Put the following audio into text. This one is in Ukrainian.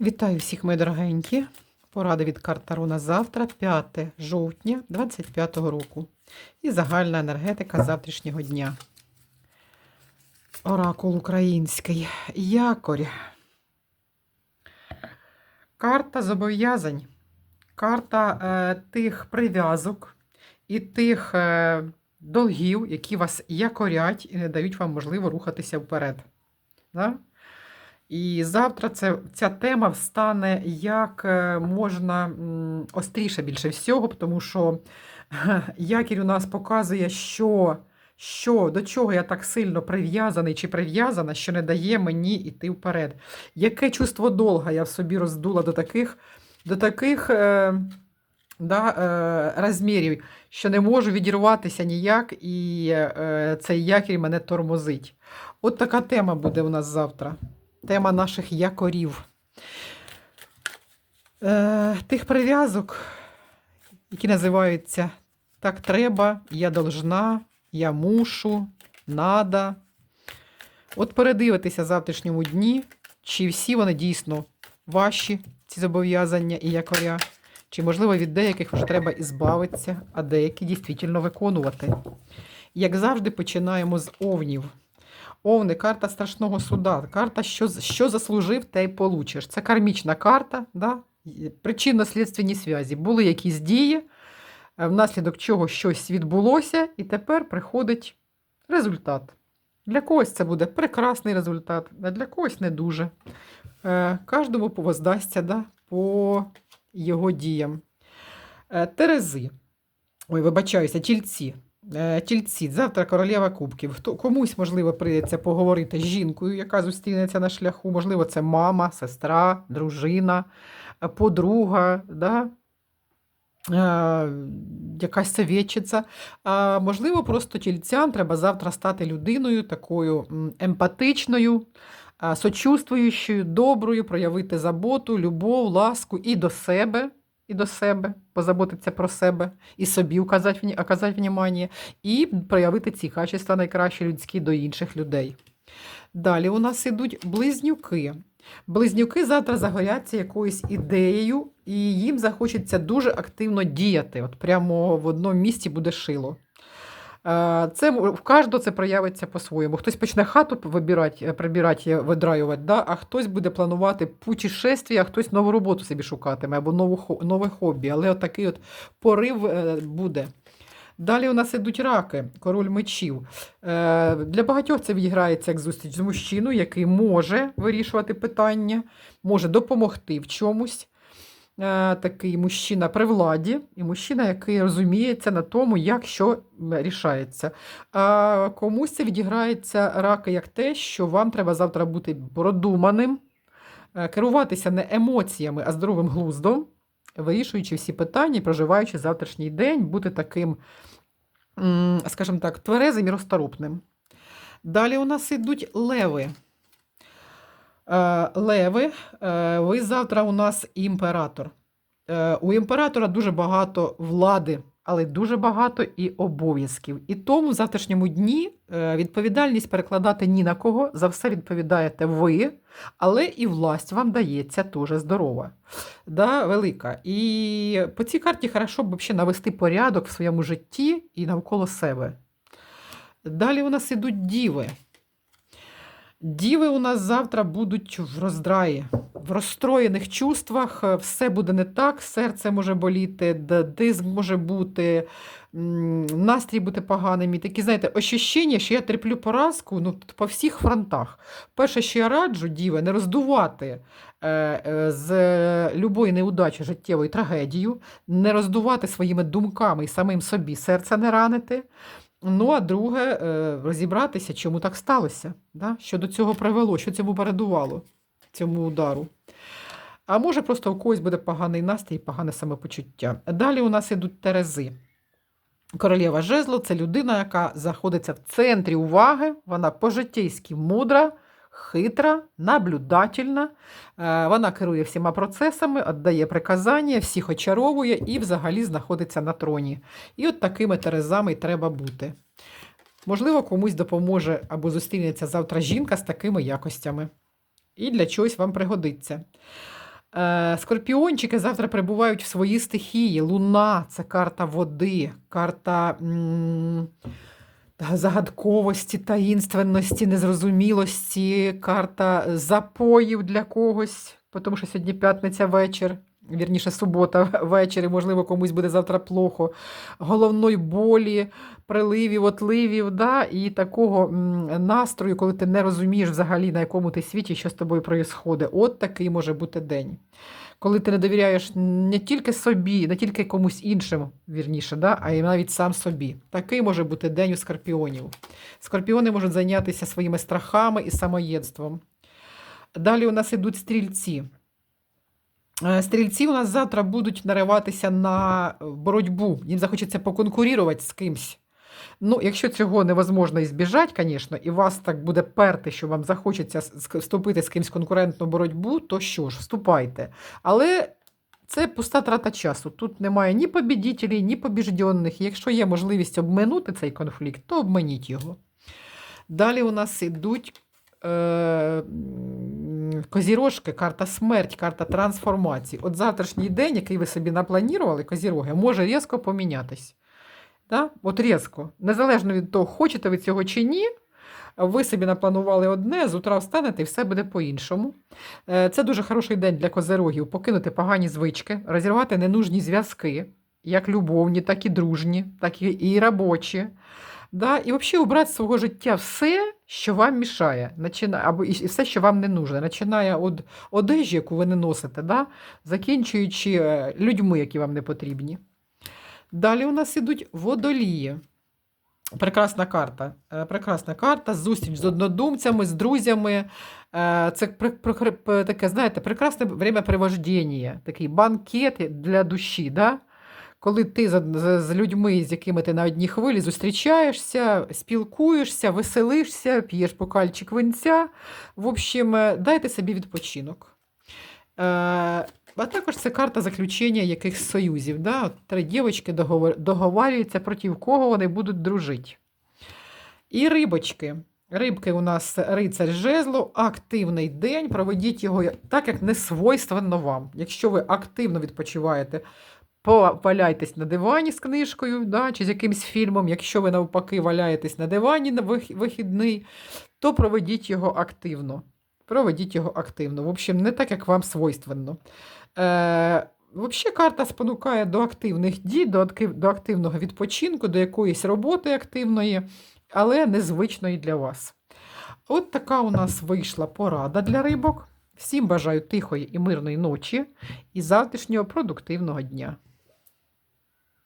Вітаю всіх, мої дорогенькі. Поради від карт Таро на завтра, 5 жовтня 25 року. І загальна енергетика завтрашнього дня. Оракул український. Якорь. Карта зобов'язань. Карта е, тих прив'язок і тих е, долгів, які вас якорять і не дають вам можливо рухатися вперед. Да? І завтра це, ця тема встане як е, можна остріше більше всього, тому що якір у нас показує, що, що до чого я так сильно прив'язаний чи прив'язана, що не дає мені йти вперед. Яке чувство долга я в собі роздула до таких, до таких е, да, е, розмірів, що не можу відірватися ніяк, і е, цей якір мене тормозить. От така тема буде у нас завтра тема наших якорів. Е, Тих прив'язок, які називаються Так треба, я должна, я мушу, надо. От передивитися завтрашньому дні, чи всі вони дійсно ваші, ці зобов'язання і якоря, чи, можливо, від деяких вже треба ізбавитися, а деякі дійсно виконувати. Як завжди, починаємо з овнів. Овни, карта страшного суда. Карта, що що заслужив, те й получиш. Це кармічна карта, да? причинно-слідственні зв'язі. Були якісь дії, е, внаслідок чого щось відбулося, і тепер приходить результат. Для когось це буде прекрасний результат, а для когось не дуже. Е, Кожному повоздасться да, по його діям. Е, Терези. Ой, вибачаюся, тільці. Е, Тільці, завтра королева кубків. Хто комусь, можливо, прийдеться поговорити з жінкою, яка зустрінеться на шляху. Можливо, це мама, сестра, дружина, е, подруга, да? е, якась совєтчиця. А можливо, просто тільцям треба завтра стати людиною такою емпатичною, сочувствуючою, доброю, проявити заботу, любов, ласку і до себе і до себе, позаботитися про себе, і собі оказати, оказати внимання, і проявити ці качества найкращі людські до інших людей. Далі у нас ідуть близнюки. Близнюки завтра загоряться якоюсь ідеєю, і їм захочеться дуже активно діяти. От прямо в одному місці буде шило. Е, це в кожного це проявиться по-своєму. Хтось почне хату вибирати, е, прибирати, видраювати, да? а хтось буде планувати путешествия, а хтось нову роботу собі шукатиме або нову, нове хобі. Але от такий от порив е, буде. Далі у нас ідуть раки, король мечів. Для багатьох це відіграється як зустріч з мужчиною, який може вирішувати питання, може допомогти в чомусь. Е, такий мужчина при владі, і мужчина, який розуміється на тому, як що рішається. А комусь це відіграється раки як те, що вам треба завтра бути продуманим, е, керуватися не емоціями, а здоровим глуздом, вирішуючи всі питання, проживаючи завтрашній день, бути таким, скажімо так, тверезим і розторопним. Далі у нас йдуть леви. Е, леви, е, ви завтра у нас імператор. Е, у імператора дуже багато влади, але дуже багато і обов'язків. І тому в завтрашньому дні відповідальність перекладати ні на кого, за все відповідаєте ви, але і власть вам дається теж здорова, да, велика. І по цій карті хорошо б взагалі навести порядок в своєму житті і навколо себе. Далі у нас ідуть діви. Діви у нас завтра будуть в роздраї, в розстроєних чувствах, все буде не так, серце може боліти, дизм може бути, настрій бути поганим. І такі, знаєте, ощущення, що я терплю поразку ну, по всіх фронтах. Перше, що я раджу, діви, не роздувати е, е, з любої неудачі життєвої трагедію, не роздувати своїми думками і самим собі серце не ранити. Ну, а друге, е, розібратися, чому так сталося, да? що до цього привело, що цьому передувало, цьому удару. А може, просто у когось буде поганий настрій, погане самопочуття. Далі у нас ідуть терези. Королева жезло це людина, яка знаходиться в центрі уваги, вона по-життєйськи мудра хитра, наблюдательна. Е, вона керує всіма процесами, віддає приказання, всіх очаровує і взагалі знаходиться на троні. І от такими терезами й треба бути. Можливо, комусь допоможе або зустрінеться завтра жінка з такими якостями. І для чогось вам пригодиться. Е, Скорпіончики завтра перебувають в своїй стихії. Луна це карта води, карта м, загадковості, таїнственності, незрозумілості, карта запоїв для когось, тому що сьогодні п'ятниця вечір. Вірніше, субота вечір, і, можливо, комусь буде завтра плохо. Головної болі, приливів, отливів, да, і такого настрою, коли ти не розумієш взагалі, на якому ти світі, що з тобою відбувається. От такий може бути день. Коли ти не довіряєш не тільки собі, не тільки комусь іншим, вірніше, да, а й навіть сам собі. Такий може бути день у скорпіонів. Скорпіони можуть зайнятися своїми страхами і самоєдством. Далі у нас ідуть стрільці. Е, Стрільці у нас завтра будуть нариватися на боротьбу. Їм захочеться поконкурувати з кимсь. Ну, якщо цього невозможно ізбіжати, звісно, і вас так буде перти, що вам захочеться вступити з кимсь конкурентну боротьбу, то що ж, вступайте. Але це пуста трата часу. Тут немає ні побідітелів, ні побіжденних. Якщо є можливість обминути цей конфлікт, то обманіть його. Далі у нас ідуть е, козірожки, карта смерть, карта трансформації. От завтрашній день, який ви собі напланували, козіроги, може різко помінятись. Да? От різко. Незалежно від того, хочете ви цього чи ні, ви собі напланували одне, з утра встанете і все буде по-іншому. Е, Це дуже хороший день для козерогів покинути погані звички, розірвати ненужні зв'язки, як любовні, так і дружні, так і, робочі. Да? І взагалі убрати з свого життя все, що вам мішає, або і все, що вам не нужно, починає від одежі, яку ви не носите, да? закінчуючи е, людьми, які вам не потрібні. Далі у нас ідуть водолії. Прекрасна карта. Е, Прекрасна карта. Зустріч з однодумцями, з друзями. Е, Це таке, знаєте, прекрасне времяпривождення, такий банкет для душі. Да? Коли ти з, людьми, з якими ти на одній хвилі зустрічаєшся, спілкуєшся, веселишся, п'єш бокальчик винця. В общем, е, дайте собі відпочинок. А також це карта заключення якихось союзів. Да? Три дівчатки договор... договарюються, проти кого вони будуть дружити. І рибочки. Рибки у нас рицар жезлу, активний день. Проведіть його так, як не свойственно вам. Якщо ви активно відпочиваєте, поваляйтесь на дивані з книжкою да, чи з якимсь фільмом. Якщо ви навпаки валяєтесь на дивані на вихідний, то проведіть його активно. Проведіть його активно. В общем, не так, як вам свойственно. Е, Взагалі, карта спонукає до активних дій, до, до активного відпочинку, до якоїсь роботи активної, але незвичної для вас. От така у нас вийшла порада для рибок. Всім бажаю тихої і мирної ночі і завтрашнього продуктивного дня.